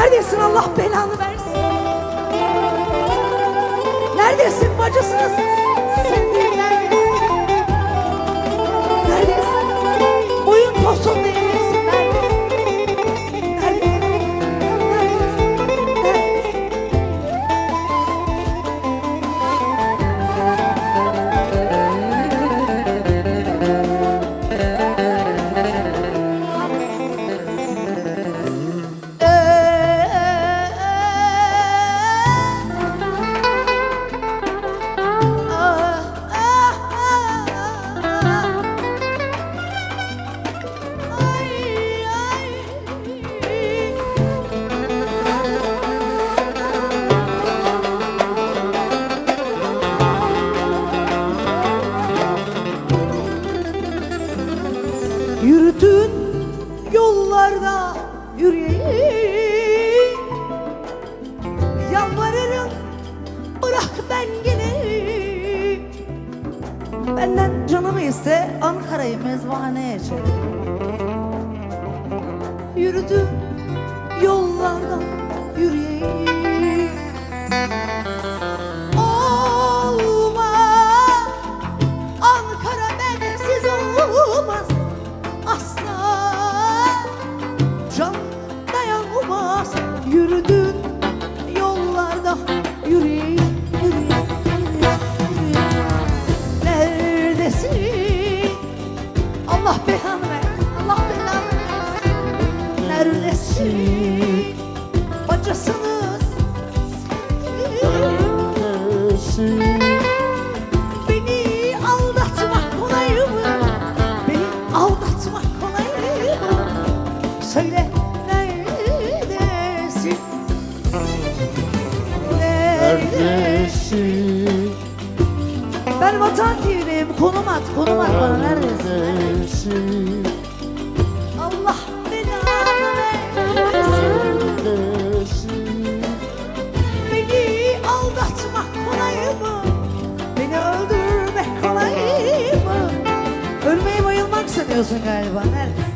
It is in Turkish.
Neredesin Allah belanı versin? Neredesin bacısınız? Sevdiğim Yürüdün yollarda yürüyeyim Yalvarırım bırak ben geleyim Benden canımı iste Ankara'yı mezbahaneye çevir. Yürüdüm yollarda yürüdün yollarda yürüyeyim yürüyeyim Neredesin? Allah belanı versin Allah belanı versin. Neredesin? Bacısınız Beni Neredesin? Ben Vatan TV'deyim. Konum at, konum at bana. Neredesin? Allah belanı versin. Beni aldatmak kolay mı? Beni öldürmek kolay mı? Ölmeyi bayılmak sanıyorsun galiba. Neredesin?